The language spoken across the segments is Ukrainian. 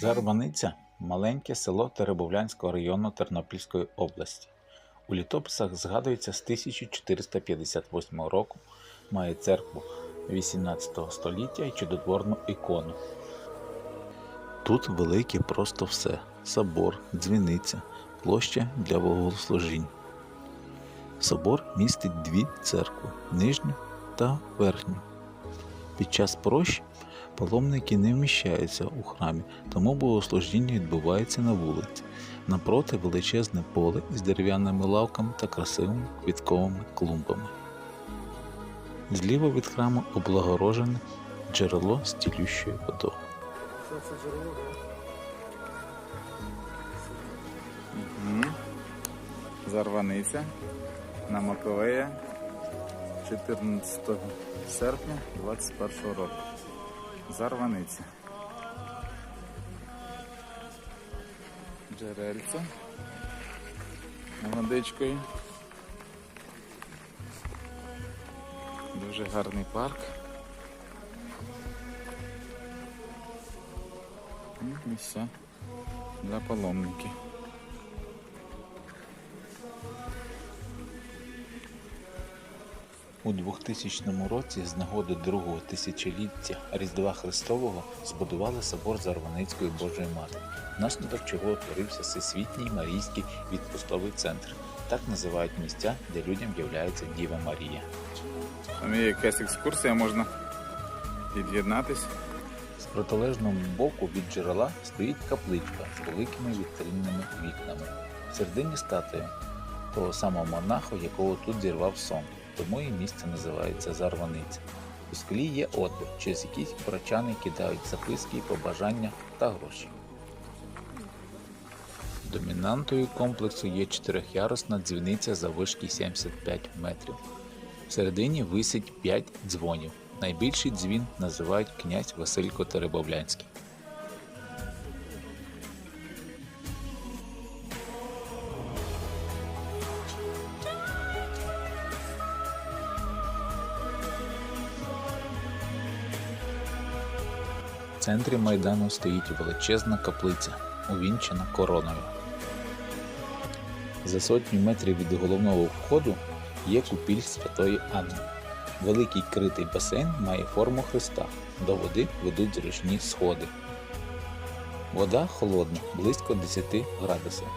Зарваниця маленьке село Теребовлянського району Тернопільської області. У літописах згадується з 1458 року, має церкву 18 століття і чудотворну ікону. Тут велике просто все: собор, дзвіниця, площа для богослужінь. Собор містить дві церкви нижню та верхню. Під час прощ паломники не вміщаються у храмі, тому богослужіння відбувається на вулиці. Напроти величезне поле із дерев'яними лавками та красивими квітковими клумбами. Зліва від храму облагорожене джерело з цілющою водою. Це джерело. Зарваниця на Маковея 14 серпня 21 року. Зарваниця. Джерельце. Водичкою. Дуже гарний парк. І Місця для паломників. У 2000 році з нагоди другого тисячоліття Різдва Христового збудували собор Зарваницької Божої Матері, внаслідок чого утворився Всесвітній Марійський відпустовий центр. Так називають місця, де людям являється Діва Марія. Там є якась екскурсія, можна під'єднатись. З протилежного боку від джерела стоїть капличка з великими вітринними вікнами. В середині статуя того самого монаха, якого тут зірвав сон, тому і місце називається Зарваниця. У склі є отвір, через який прочани кидають записки, побажання та гроші. Домінантою комплексу є чотирьохярусна дзвіниця заввишки 75 метрів. Всередині висить 5 дзвонів. Найбільший дзвін називають князь Василько Теребовлянський. В центрі майдану стоїть величезна каплиця, увінчена короною. За сотню метрів від головного входу є купіль Святої Анни. Великий критий басейн має форму хреста. До води ведуть зручні сходи. Вода холодна, близько 10 градусів.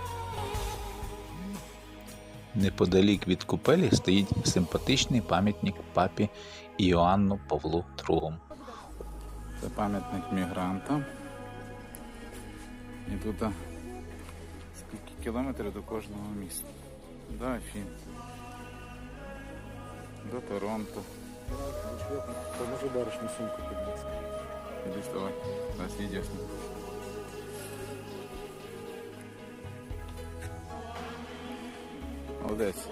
Неподалік від купелі стоїть симпатичний пам'ятник папі Іоанну Павлу II. Це пам'ятник мігрантам. І тут скільки кілометрів до кожного міста. До Афін. До Торонто. Поможи барышню сумку піднести. Іди вставай. Нас відео. Молодець.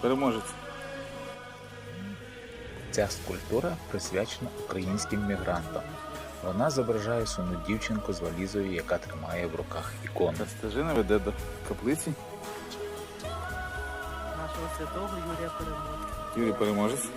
Переможець. Ця скульптура присвячена українським мігрантам. Вона зображає сумну дівчинку з валізою, яка тримає в руках ікону. Стежина веде до каплиці. нашого святого Юрія Переможця. Юрій переможець.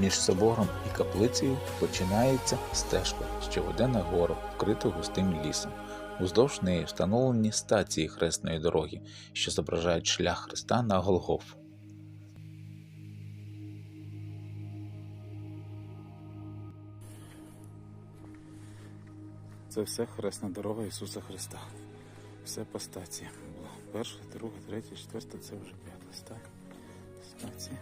Між собором і каплицею починається стежка, що веде на гору, вкриту густим лісом. Уздовж неї встановлені стації хресної дороги, що зображають шлях Христа на Голгофу. Це все хресна дорога Ісуса Христа. Все по стації було. Перша, друга, третя, четверта, це вже п'ята. Стація.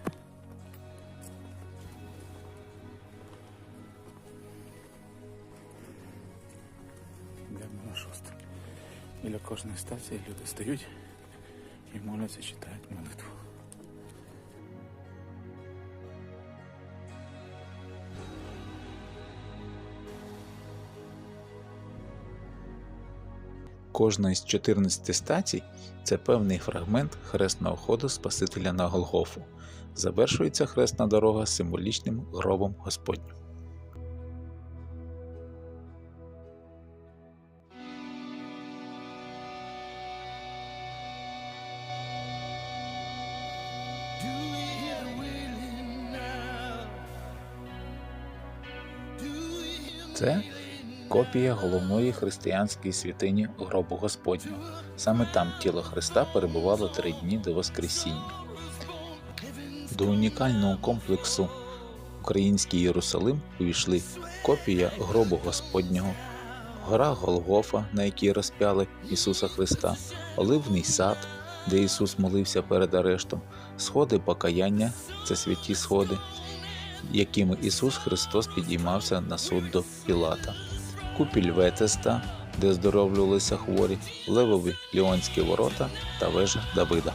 Біля кожної стації люди стають і моляться, читають молитву. Кожна із 14 стацій це певний фрагмент хресного ходу Спасителя на Голгофу. Завершується хресна дорога символічним гробом Господнім. Копія головної християнської святині гробу Господнього. Саме там тіло Христа перебувало три дні до Воскресіння. До унікального комплексу Український Єрусалим увійшли копія гробу Господнього, гора Голгофа, на якій розп'яли Ісуса Христа, Оливний сад, де Ісус молився перед арештом, сходи покаяння це святі сходи, якими Ісус Христос підіймався на суд до Пілата, купіль Ветеста, де оздоровлювалися хворі, левові Ліонські ворота та вежа Давида.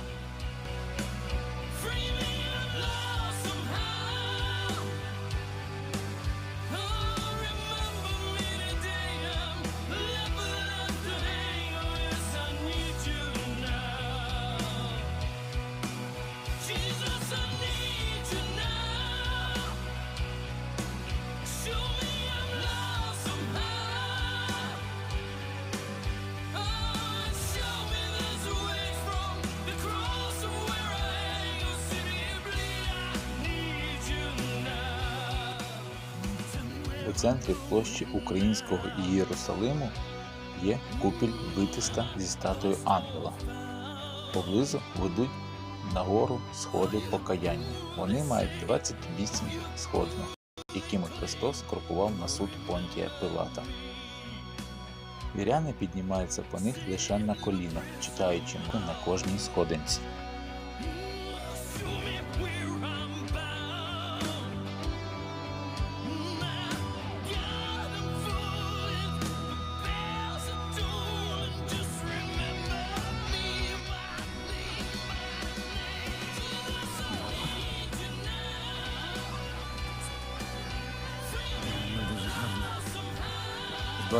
У центрі площі Українського Єрусалиму є купіль витиста зі статуєю ангела. Поблизу ведуть нагору сходи покаяння. Вони мають 28 сходинок, якими Христос крокував на суд Понтія Пилата. Віряни піднімаються по них лише на колінах, читаючи на кожній сходинці.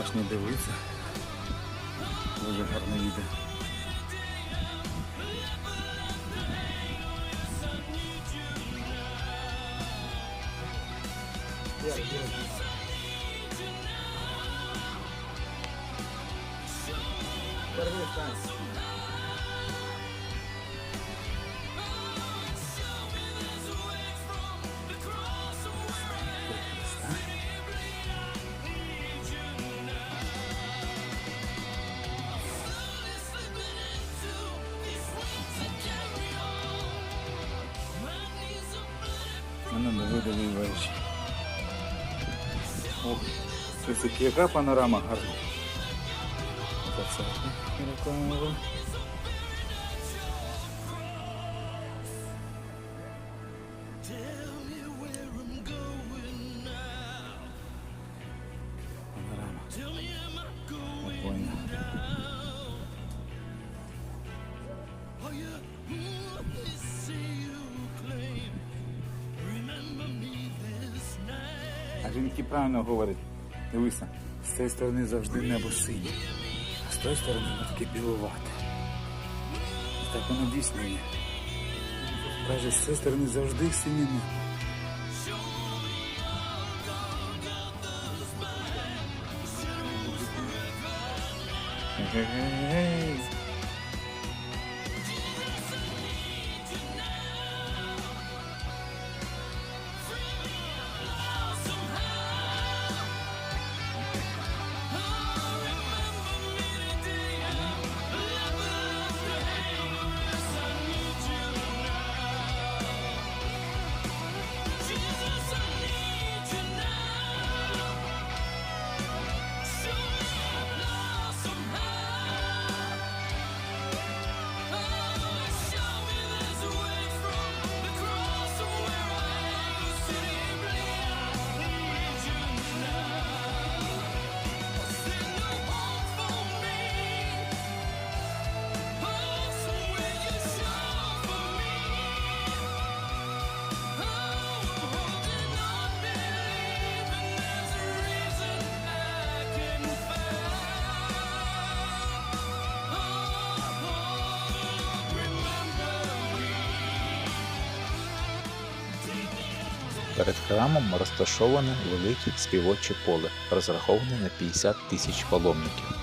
З башні дивиться. Дуже гарно їде. Мене це яка панорама гарна. А жінки правильно говорять. Дивися, з цієї сторони завжди небо синє, а з тої сторони воно таке біловате. І так воно дійсно є. Каже, з цієї сторони завжди синє небо. Ей-ей-ей. Перед храмом розташоване велике співоче поле, розраховане на 50 тисяч паломників.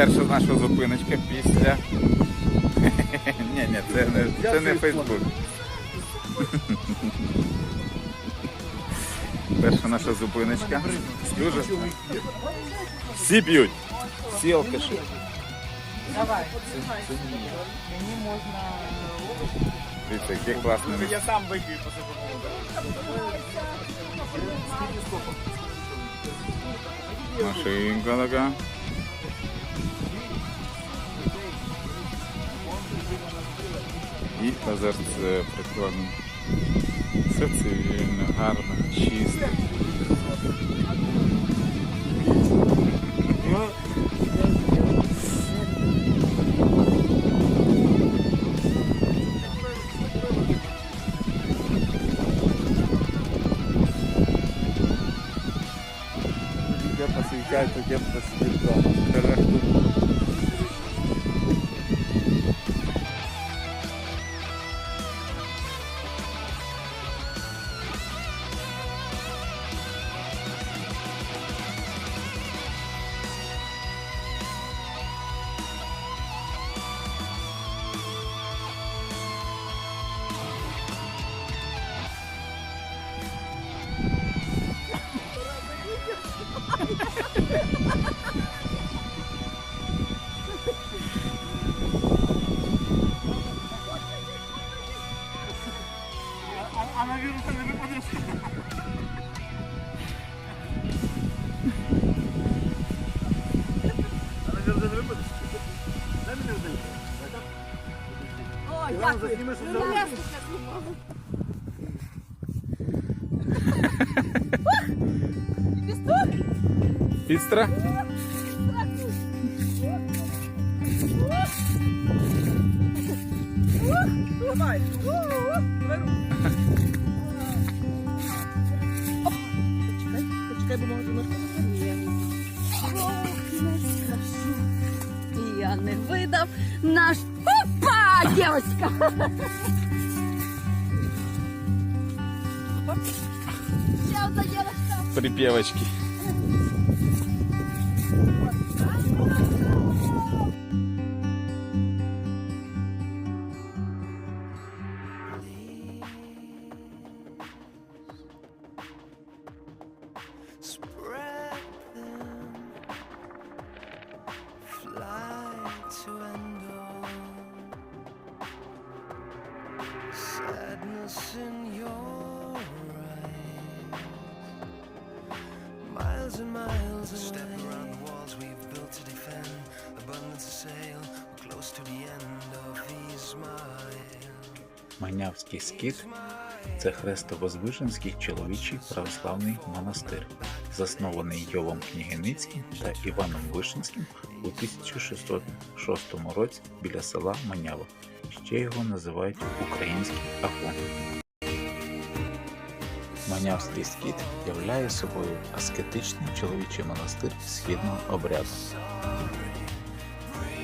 Перша наша зупиночка після. Ні, ні, це не, це не Фейсбук. Перша наша зупиночка. Дуже. Всі п'ють. Всі алкаші. Давай, мені можна. Дивіться, яке класне місце. Я сам вип'ю після Машинка така. І озерце прикольно. Все цивільно, гарно, чисто. Я посвящаю, то тем, Пістра? Давай. Давай руку. Почекай, почекай, бо може ножка не Я не видав наш папа, дівчинка. Ще Манявський скит це хрестовозвиженський чоловічий православний монастир, заснований Йовом Княгиницьким та Іваном Вишинським у 1606 році біля села Манява. Ще його називають Український Афон. Манявський скіт являє собою аскетичний чоловічий монастир східного обряду.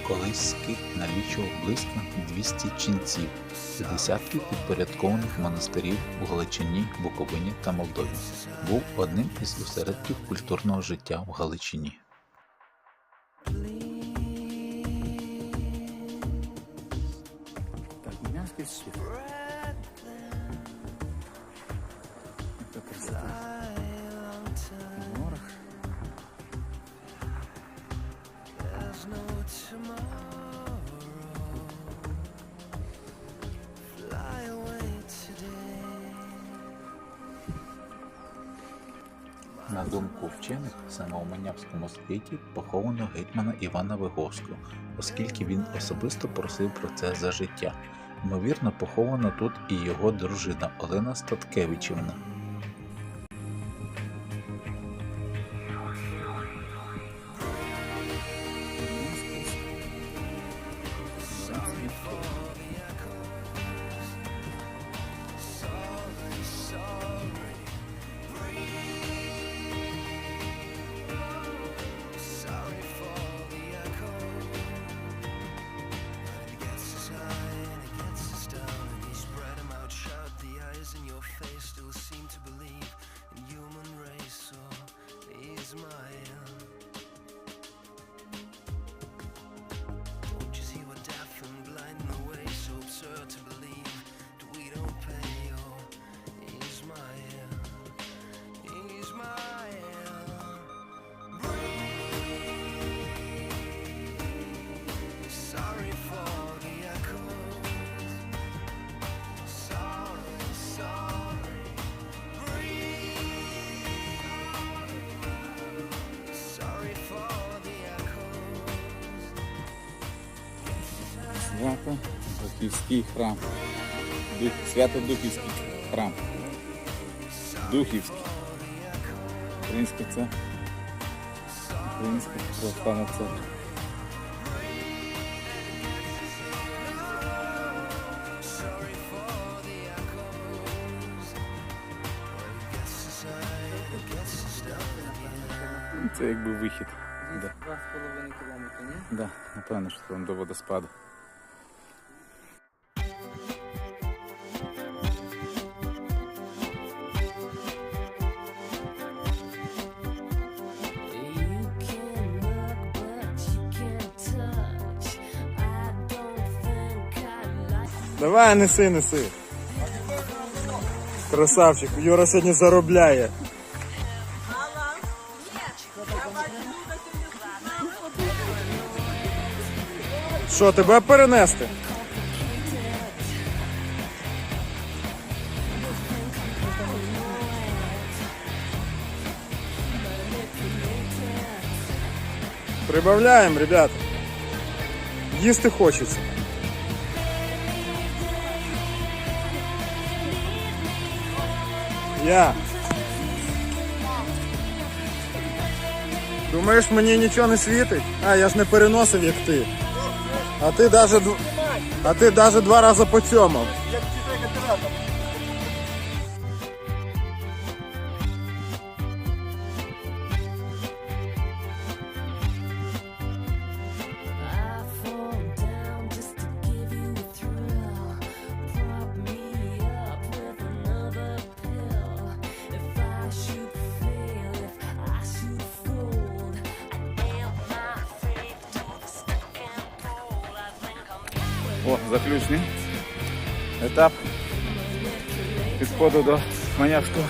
Колись скит налічував близько 200 ченців і десятків підпорядкованих монастирів у Галичині, Буковині та Молдові. Був одним із осередків культурного життя в Галичині. Так, На думку вчених, саме у Манявському світі поховано гетьмана Івана Виговського, оскільки він особисто просив про це за життя. Ймовірно, похована тут і його дружина Олена Статкевичівна. Духівський храм. Дух, Свято Духівський храм. Духівський. Українська це. Українська православна церква. Це якби вихід. Два з половиною кілометри, ні? Да, напевно, що там до водоспаду. Давай, неси, неси. Красавчик, Юра сьогодні заробляє. Що, тебе перенести? Прибавляємо, ребята. Їсти хочеться. Я. Думаєш, мені нічого не світить? А, я ж не переносив, як ти. А ти даже, а ти даже два рази поцьомав. I підходу до Манявського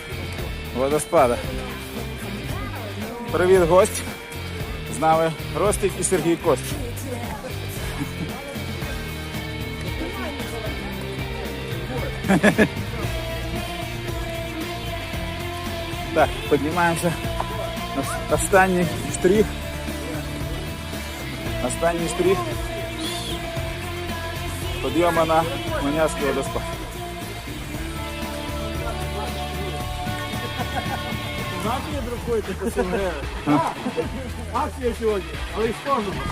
водоспада. Привіт, гость! З нами Ростик і Сергій Кость. Так, піднімаємося на останній штрих. Останній штрих Подъема на Манявский водоспад. Друкуєте по 7 гривень. Акція сьогодні, але й скажемо.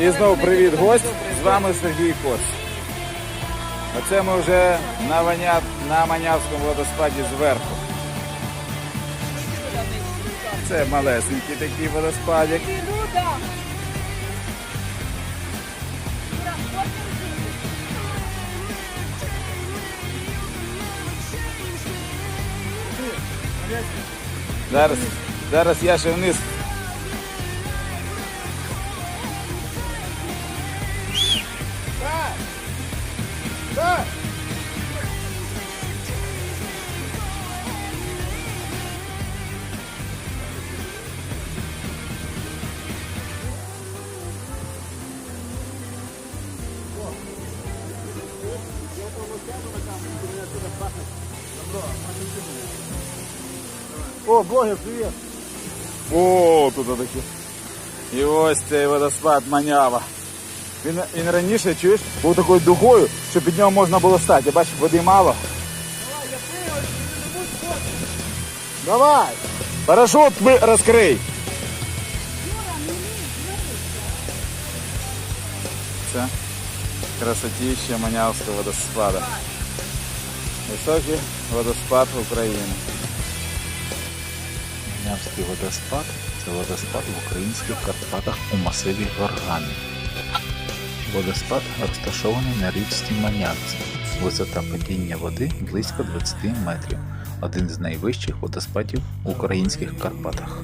І знову привіт, гость. З вами Сергій Кос. Оце ми вже на, Ваня... на Манявському водоспаді зверху. Це малесенький такий водоспадик. Зараз, зараз я ще вниз. О, блогер, привіт. О, тут такі. І ось цей водоспад Манява. Він, він раніше, чуєш, був такою дугою, що під нього можна було стати. Я бачу, води мало. Давай! Парашут ви розкрий! Це красотіще Манявського водоспада. Високий водоспад України. Манявський водоспад це водоспад в українських Карпатах у масиві Горгани. Водоспад розташований на річці Манянці. Висота падіння води близько 20 метрів. Один з найвищих водоспадів в українських Карпатах.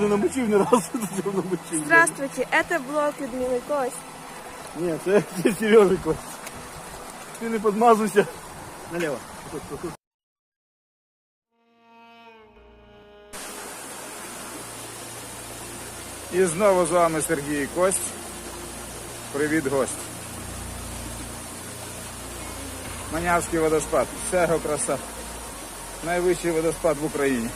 Не намочив ні разу, намочив. Здравствуйте, это блог Людмилы Кость. Ні, це, це Сережа Кость. Ти не подмазуйся. Наліво. Тут, тут, тут. І знову з вами Сергій Кость. Привіт, гость. Манявський водоспад. Вся його краса. Найвищий водоспад в Україні.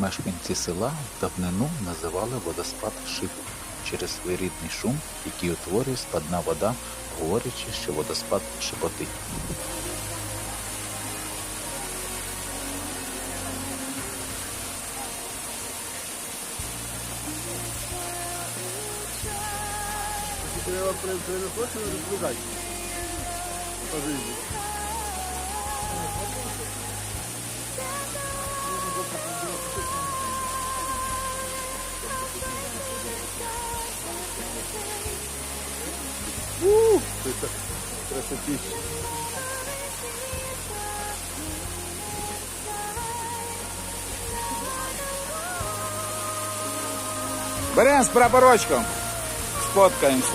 Мешканці села давнину називали водоспад шипом через своєрідний шум, який утворює спадна вода, говорячи, що водоспад шепотить. Треба переносити і розповідати. Ух, це так красотища. Беремо з прапорочком. Сфоткаємося.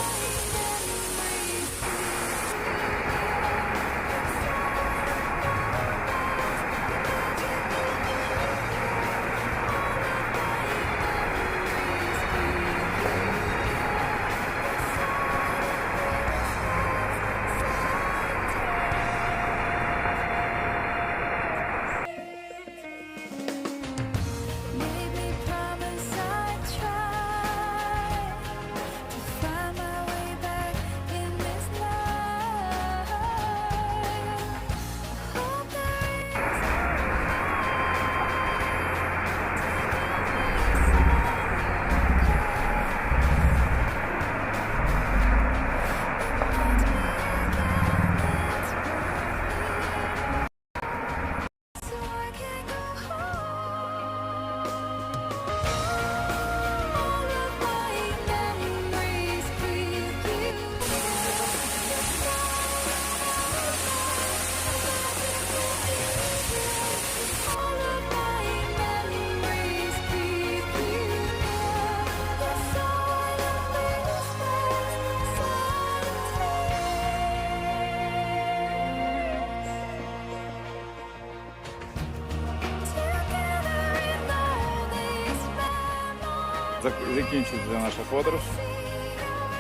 Закінчується наша подорож.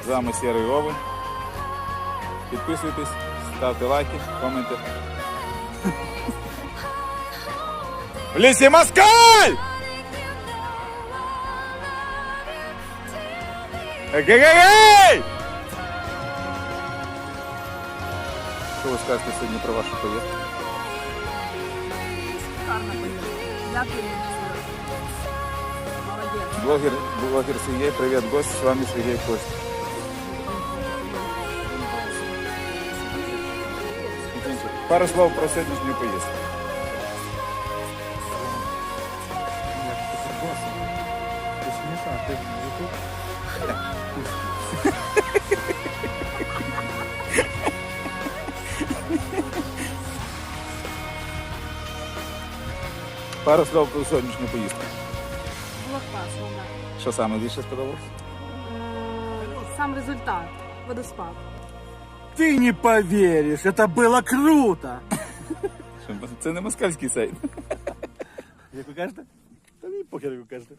З вами Сірий Овен. Підписуйтесь, ставте лайки, коменти. В лісі Москаль! Егегегей! Що ви скажете сьогодні про вашу поїздку? Гарна поїздка. Дякую. Молодець. Блогер, блогер Сергей, привет, гость, с вами Сергей Кость. Пару слов про сьогоднішню поїздку. Ти смішна, ти в Ютуб? Пару слов про сьогоднішню поїздку. Що саме більше сподобалось? Сам результат. Водоспад. Ты не поверишь, это было круто! Це не москальський сайт. Як ви кажете? Та мені похер, як ви кажете.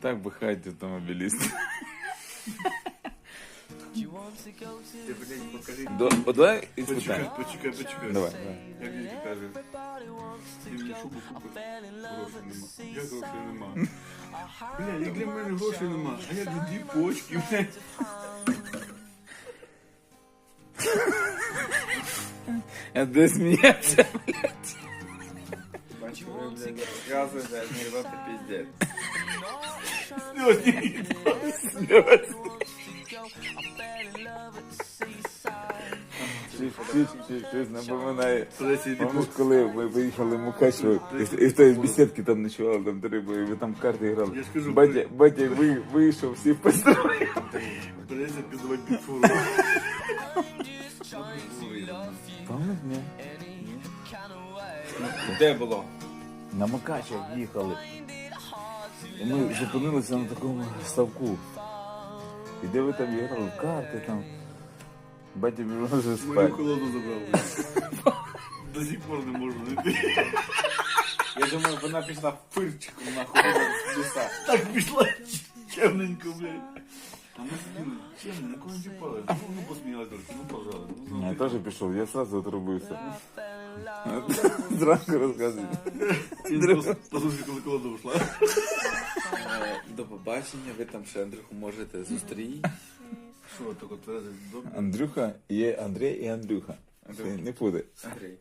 Так бухають автомобілісти. До, о, давай іспитаємо. почекай, почекай. Давай, давай. Як він каже, ти мені шубу купив, грошей нема. Як грошей нема? Бля, як для мене грошей нема, а же дві почки, блядь. Сміється? Бачу, ви, блядь, блядь, пиздець. Щось напоминає. Пам'ятаєш, коли ми виїхали в Мукачево, і в той бесідки там ночували, там треба, і ви там в карти грали. Батя, батя ви- вийшов, всі построїли. Придеться піддавати під фуру. Пам'ятаєш, ні? Де було? На Мукачево їхали. І ми зупинилися на такому ставку. І де ви там грали? В карти там. Батя вже Мою спати. колоду забрав. До сих пор не можу знайти. Я думаю, вона пішла пирчиком нахуй з ліса. Так пішла чемненько, блядь. А ми сиділи чемно, нікого не чіпали. Ну, ну посміялись трошки, ну пожалуйста. Ну, Я теж пішов, я сразу отрубився. Зранку розказую. ну, Послухай, коли колода ушла. До побачення, ви там ще Андрюху можете зустріти. Що, так от тверезий? Андрюха є Андрій і Андрюха. Андрюха. Не буде. Андрій.